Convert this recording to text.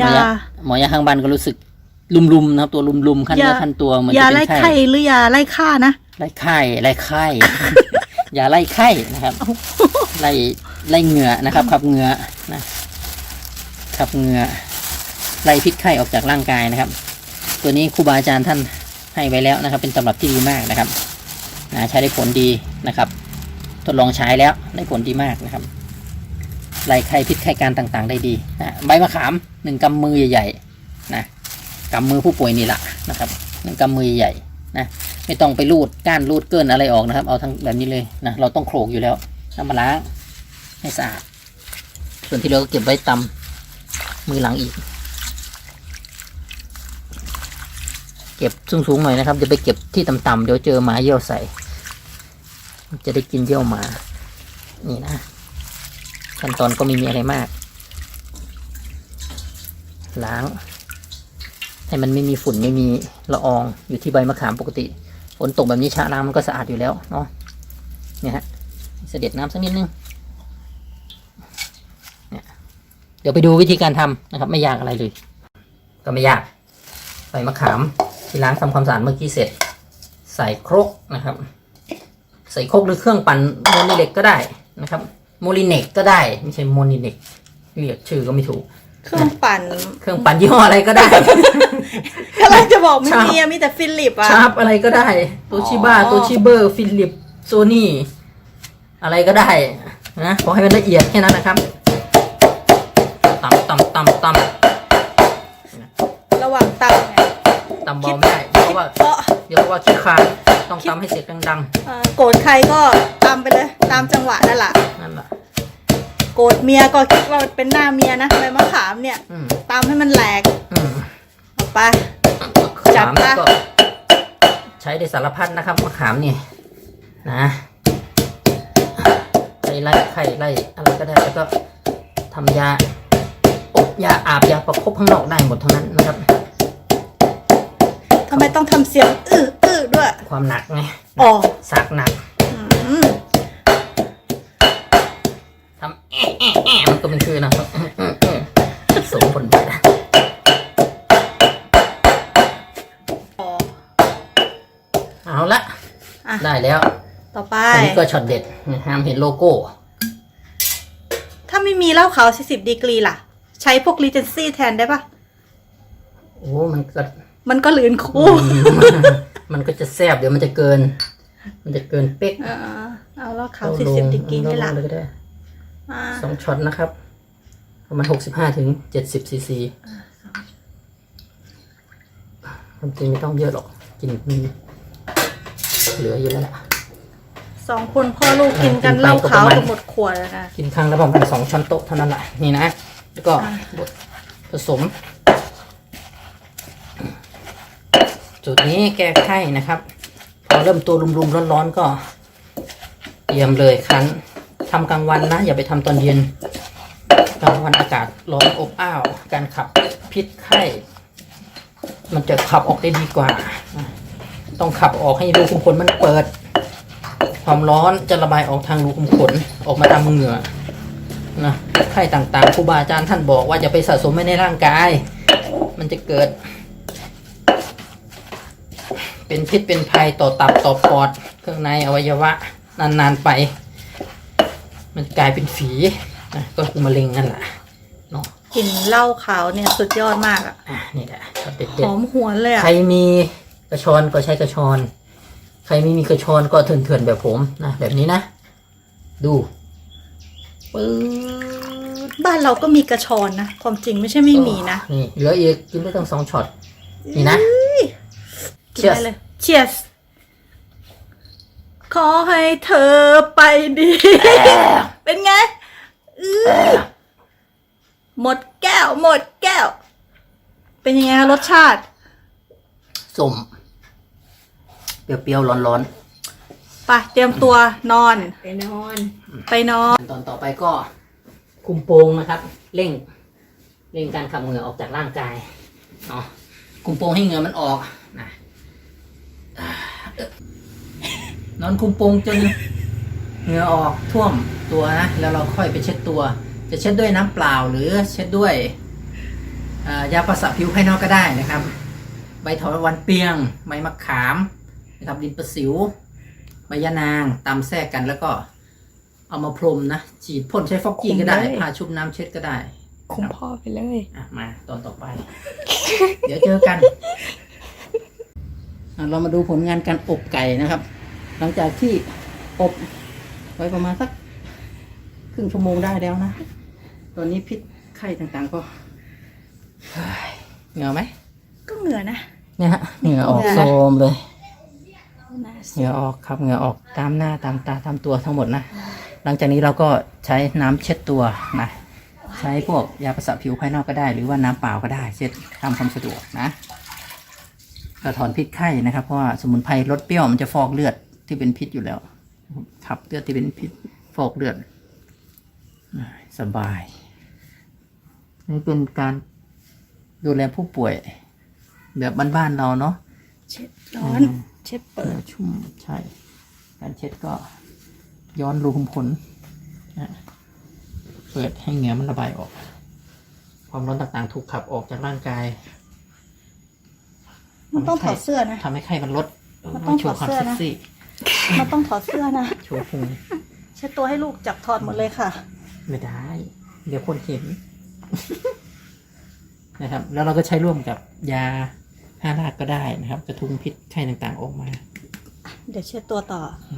ยา หมอยาข้างบ้านก็รู้สึกลุมๆนะครับ ตัวลุมๆขั้นเนื้อยาขั้นตัวเหมือนยาจะเป็ไล่นไข้ไข้หรือยาไล่ฆ่านะไล่ไข้ไล่ไข้ยาไล่ไข้นะครับไล่ไล่เหงื่อนะครับขับเหงื่อนะขับเหงื่อไล่พิษไข้ออกจากร่างกายนะครับ ตัวนี้ครูบาอาจารย์ท่านให้ไว้แล้วนะครับ เป็นตำรับที่ดีมากนะครับนะใช้ได้ผลดีนะครับ ทดลองใช้แล้วได้ผลดีมากนะครับ ไล่ไข้พิษไข้การต่างๆ ได้ดีนะใบมะขามหนึ่งกำมือใหญ่ๆนะกำมือผู้ป่วยนี่แหละนะครับหนึ่งกำมือใหญ่นะไม่ต้องไปรูดก้านรูดเกินอะไรออกนะครับ เอาทั้งแบบนี้เลยนะเราต้องโขลกอยู่แล้วนำมาล้างให้สะอาดส่วนที่เราก็เก็บไว้ตำมือหลังอีก เก็บสูงๆหน่อยนะครับอย่าไปเก็บที่ต่ำๆเดี๋ยวเจอหมาเยี่ยวใส่ จะได้กินเยี่ยวหมา นี่นะ ขั้นตอนก็ไม่มีอะไรมาก ล้าง ให้มันไม่มีฝุ่นไม่มีละอองอยู่ที่ใบมะขามปกติฝนตกแบบนี้ชะล้างมันก็สะอาดอยู่แล้วเนาะเนี่ยฮะเสด็จน้ำสักนิดนึงเดี๋ยวไปดูวิธีการทำนะครับ ไม่ยากอะไรเลย ก็ไม่ยาก ใส่มะขามที่ล้างทำความสะอาดเมื่อกี้เสร็จ ใส่ครกนะครับ ใส่ครกหรือเครื่องปั่นโมลิเล็กก็ได้นะครับ โมลิเน็กก็ได้ไม่ใช่โมลิเน็กเรียกชื่อก็ไม่ถูก เครื่องปั่นเครื่องปั่นยี่ห้ออะไรก็ได้กำลังจะบอกไม่ชอบมีอะมีแต่ฟิลิปอะชาร์ปอะไรก็ได้ตัวชิบ้าอ๋อตัวชิเบอร์ฟิลิปโซนี่อะไรก็ได้นะขอให้มันละเอียดแค่นั้นนะครับตำตำตำตระหว่างตำเนี่ยำตำเบาไม่ได้เพราะว่าเพราะเดี๋ยวเพราะว่าขี้คานต้องตำให้เสียงดังเอ่อโกรธใครก็ตามไปเลย ตามจังหวะนั่นแหละๆนั่นแหละ โกรธเมียก็คิดว่ามันเป็นหน้าเมียนะใบมะขามเนี่ยอืมตามให้มันแหลกอืมออกไป จัดขามมา ก็ใช้ได้สารพัดนะครับมะขามเนี่ยนะไล่ไล่ไข่ไล่อะไรก็ได้แล้วก็ทำยาอบยาอาบยาประคบข้างนอกได้หมดทั้งนั้นนะครับ ทำไมต้องทำเสียงอื้ออื้อด้วยความหนักไงอ๋อ สากหนัก อืม ทำ แอะแอะแอะมันก็ไม่คือนะครับสมผลไปนะอ๋อเอาละอะได้แล้วต่อไป อันนี้ก็ช็อตเด็ดนะห้ามเห็นโลโก้ ถ้าไม่มีเหล้าขาว40ดีกรีล่ะ ใช้พวกรีเจนซี่แทนได้ปะโอ้มันก็มันก็หลืนคู่ มันก็จะแซบเดี๋ยวมันจะเกิน มันจะเกินเป๊ก เออเอาเหล้าขาว40ดีกรีนี่ล่ะเลยก็ได้อ่า สองช็อตนะครับ ประมาณหกสิบห้าถึงเจ็ดสิบซีซีความจริงไม่ต้องเยอะหรอก กินมีเหลืออยู่แล้วล่ะสองคนพ่อลูกกินกันกินไปเหล้าขาวก็ประมาณจะหมดขวดแล้วนะกินครั้งละประมาณสองช้อนโต๊ะเท่านั้นแหละนี่นะ แล้วก็อ่าบดผสมจุดนี้แก้ไข้นะครับ พอเริ่มตัวรุมๆร้อนๆก็เตรียมเลยคั้น ทำกลางวันนะ อย่าไปทำตอนเย็น กลางวันอากาศร้อนอบอ้าว การขับพิษไข้ มันจะขับออกได้ดีกว่า ต้องขับออกให้รูขุมขนมันเปิด ความร้อนจะระบายออกทางรูขุมขนออกมาตามเหงื่อนะไข้ต่างๆครูบาอาจารย์ท่านบอกว่าอย่าไปสะสมไว้ในร่างกาย มันจะเกิด เป็นพิษเป็นภัยต่อตับต่อปอด เครื่องในอวัยวะ นานๆไป มันกลายเป็นฝีนะก็คือมะเร็งนั่นแหละเนาะกลิ่นเหล้าขาวเนี่ยสุดยอดมากอะอะนี่แหละช็อตเด็หดอมหวนเลยๆอะใครมีกระชอนก็ใช้กระชอน ใครไม่มีกระชอนก็เถื่อนๆแบบผมนะแบบนี้นะ ดูปื๊ดบ้านเราก็มีกระชอนนะ ความจริงไม่ใช่ไม่มีนะนี่เหลืออีกกินได้ตั้งสองช็อตนี่นะ กินได้เลย Cheers ขอให้เธอไปดี เป็นไงอื้อหมดแก้ว หมดแก้ว เป็นยังไงคะรสชาติ สม เปรี้ยวๆ ร้อนไปเตรียมตัวนอน ไปนอน ไปนอน ๆ ตอนต่อไปก็ คุมโปงนะครับ เร่ง เร่งการขับเหงื่อออกจากร่างกายเนาะคุมโปงให้เหงื่อมันออกนะอ่า นอนคุมโปงจนเหงื่อออกท่วมตัวนะแล้วเราค่อยไปเช็ดตัว จะเช็ดด้วยน้ำเปล่าหรือเช็ดด้วยอ่ายาประสาผิวภายนอกก็ได้นะครับ ใบถอนวันเปียง ใบมะขามนะครับดินประสิว ใบยะนางตำแทรกกันแล้วก็เอามาพรมนะฉีดพ่นใช้ฟอกกี้ก็ได้คุมเลยผ้าชุบน้ำเช็ดก็ได้คุมพ่อไปเลยอะมาตอนต่อไป เดี๋ยวเจอกันอะเรามาดูผลงานการอบไก่นะครับ หลังจากที่อบไว้ประมาณสักครึ่งชั่วโมงได้แล้วนะ ตอนนี้พิษไข้ต่างๆก็เฮ้ยเหงื่อไหม ก็เหงื่อนะเนี่ยฮะเหงื่อออกเหงื่อโซมเลยน่าเหงื่อออกครับเหงื่อออกตามหน้าตามตาตามตัวทั้งหมดนะ หลังจากนี้เราก็ใช้น้ำเช็ดตัวนะใช้พวกยาประสาผิวภายนอกก็ได้ หรือว่าน้ำเปล่าก็ได้ เช็ดตามความสะดวกนะก็ถอนพิษไข้นะครับเพราะว่าสมุนไพรลดเปรี้ยวมันจะฟอกเลือด ที่เป็นพิษอยู่แล้ว ขับเลือดที่เป็นพิษฟอกเลือดสบาย นี่เป็นการดูแลผู้ป่วย แบบบ้านๆเราเนาะเช็ดร้อน เช็ดเปิดชุ่มใช่ การเช็ดก็ย้อนรูขุมขนนะเปิดให้เหงื่อมันระบายออก ความร้อนต่างๆ ถูกขับออกจากร่างกาย มันต้องถอดเสื้อนะทำให้ไข้มันลดมันต้องโชว์ความถอดเสื้อเซ็กนะซี่ มันต้องถอดเสื้อนะโชว์พุงเช็ดตัวให้ลูกจับถอดหมดเลยค่ะ ไม่ได้ เดี๋ยวคนเห็น นะครับ แล้วเราก็ใช้ร่วมกับยาห้ารากก็ได้นะครับ กระทุ้งพิษไข้ต่างๆออกมา เดี๋ยวเช็ดตัวต่ออ